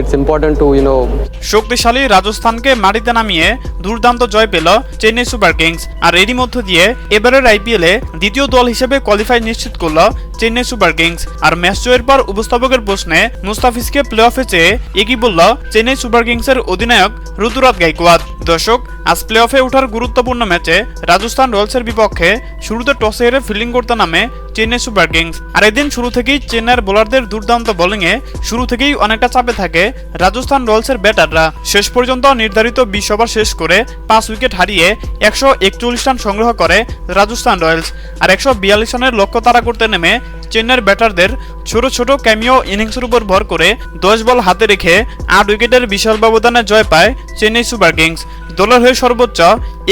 It's important to, you know, শক্তিশালী রাজস্থানকে মাটিতে নামিয়ে দুর্দান্ত জয় পেল চেন্নাই সুপার কিংস। আর এরই মধ্য দিয়ে এবারের আইপিএলে দ্বিতীয় দল হিসেবে কোয়ালিফাই নিশ্চিত করল চেন্নাই সুপার কিংস। আর ম্যাচ জয়ের পর উপস্থাপকের প্রশ্নে মুস্তাফিজকে প্লে অফে চেয়ে এগিয়ে বলল চেন্নাই সুপার কিংসের অধিনায়ক ঋতুরাজ গাইকোয়াদ। দর্শক, আজ প্লে অফে ওঠার গুরুত্বপূর্ণ ম্যাচে রাজস্থান রয়্যালসের বিপক্ষে শুরুতে টসে হেরে ফিল্ডিং করতে নামে চেন্নাই সুপার কিংস। আর এদিন শুরু থেকেই চেন্নাইয়ের বোলারদের দুর্দান্ত বোলিংয়ে শুরু থেকেই অনেকটা চাপে থাকে রাজস্থান রয়্যালসের ব্যাটাররা। শেষ পর্যন্ত নির্ধারিত বিশ ওভার শেষ করে পাঁচ উইকেট হারিয়ে একশো একচল্লিশ রান সংগ্রহ করে রাজস্থান রয়্যালস। আর একশো বিয়াল্লিশ রানের লক্ষ্য তারা করতে নেমে চেন্নাইয়ের ব্যাটারদের ছোট ছোট ক্যামিও ইনিংসের উপর ভর করে দশ বল হাতে রেখে আট উইকেটের বিশাল ব্যবধানে জয় পায় চেন্নাই সুপার কিংস। দলের হয়ে সর্বোচ্চ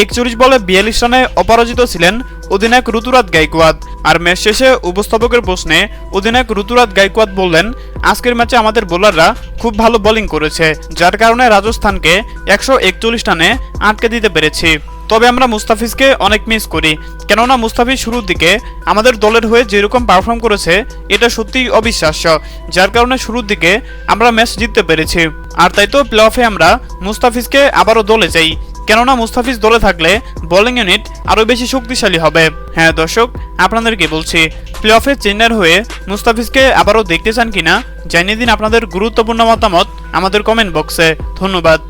একচল্লিশ বলে বিয়াল্লিশ রানে অপরাজিত ছিলেন অধিনায়ক ঋতুরাজ গাইকোয়াদ আর ম্যাচ শেষে উপস্থাপকের প্রশ্নে অধিনায়ক ঋতুরাজ গাইকোয়াদ বললেন, আজকের ম্যাচে আমাদের বোলাররা খুব ভালো বোলিং করেছে, যার কারণে রাজস্থানকে একশো একচল্লিশ রানে আটকে দিতে পেরেছি। তবে আমরা মুস্তাফিজকে অনেক মিস করি। কেননা মুস্তাফিজ শুরুর দিকে আমাদের দলের হয়ে যেরকম পারফর্ম করেছে, এটা সত্যিই অবিশ্বাস্য। যার কারণে শুরুর দিকে আমরা ম্যাচ জিততে পেরেছি। আর তাই তো প্লে অফে আমরা মুস্তাফিজকে আবারও দলে চাই কেননা মুস্তাফিজ দলে থাকলে বোলিং ইউনিট আরও বেশি শক্তিশালী হবে। হ্যাঁ দর্শক, আপনাদেরকে বলছি প্লে অফে চেন্নাইয়ের হয়ে মুস্তাফিজকে আবারও দেখতে চান কিনা, জানিয়ে দিন আপনাদের গুরুত্বপূর্ণ মতামত আমাদের কমেন্ট বক্সে ধন্যবাদ।